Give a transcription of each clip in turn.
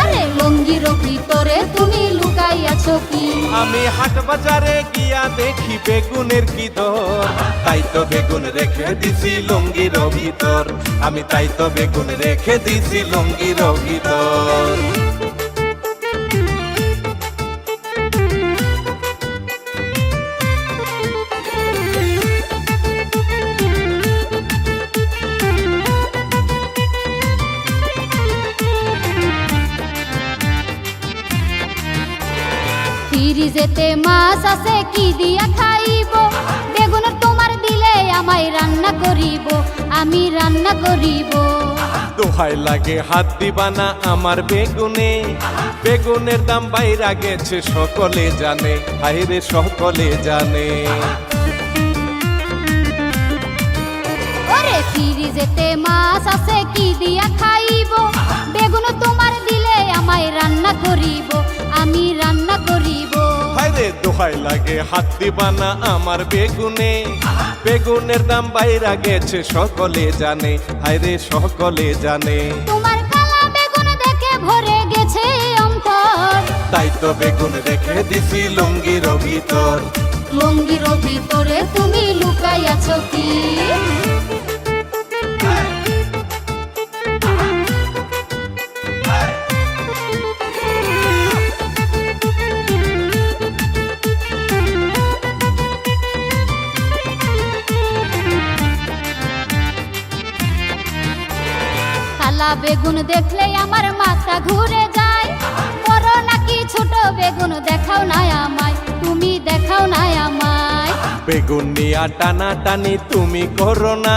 আরে লঙ্গি রকি তুমি লুকাইয়াছো কি? আমি হাট বাজারে গিয়া দেখি বেগুনের কি দর। তাই তো বেগুন রেখে দিছি লঙ্গির ভিতর। আমি তাই তো বেগুন রেখে দিছি লঙ্গির ভিতর। ফ্রিজেতে মাছ আছে কি দিয়া খাইব? বেগুন তোমার দিলে আমায় রান্না করিব আমি রান্না করিব। দোহাই লাগে হাত দিবানা আমার বেগুনে বেগুনের দাম বাইরা গেছে সকলে জানে হাইরে সকলে জানে। ফ্রিজেতে মাছ আছে কি দোহাই লাগে হাত দিবানা আমার বেগুনে। বেগুনের দাম বাইরা গেছে সকলে জানে। হায়রে সকলে জানে। তোমার কালা বেগুন দেখে ভরে গেছে অন্তর। তাই তো বেগুন রেখে দিছি লুঙ্গির ভিতর। লঙ্গির ভিতরে তুমি লুকাই আছো কি? কালা বেগুন দেখলে আমার মাথা ঘুরে যায়। বড় নাকি ছোট বেগুন দেখাও না আমায় তুমি দেখাও না আমায়। বেগুন নিয়া টানা টানি তুমি করো না।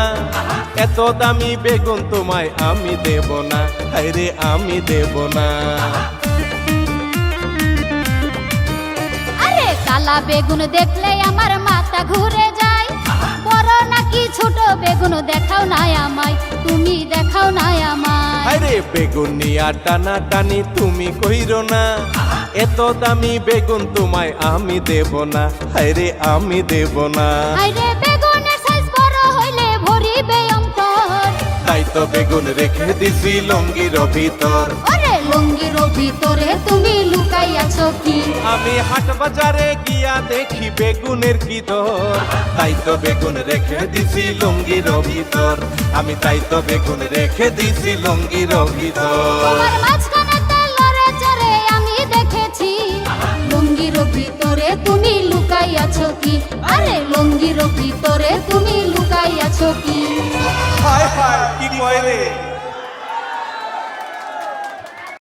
এত দামি বেগুন তোমায় আমি দেব না। হাইরে আমি দেব না। আরে কালা বেগুন দেখলে আমার মাথা ঘুরে যায়। নাকি ছোট বেগুন দেখাও না আমায়? তুমি দেখাও না আমায়। হাইরে বেগুন নিয়া টানা টানি তুমি কইরো না। এত দামি বেগুন তোমায় আমি দেব না। হাইরে আমি দেব না। আরে বেগুনের সাইজ বড় হইলে ভরিবে অন্তর। তাই তো বেগুন রেখে দিছি লঙ্গির ভিতর। ওরে লঙ্গির ভিতরে তুমি লুকাই আছো কি? আমি হাট বাজারে গিয়া দেখি বেগুনের কি দর। তাই তো বেগুন রেখে দিছি লুঙ্গির ভিতর। আমি তাই তো বেগুন রেখে দিছি লুঙ্গির ভিতর। আমি দেখেছি। লঙ্গির ভিতরে তুমি লুকাই আছো কি? আরে লঙ্গির ভিতরে তুমি লুকাই আছো কি? হায় হায় কি কয় রে?